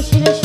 görüşürüz.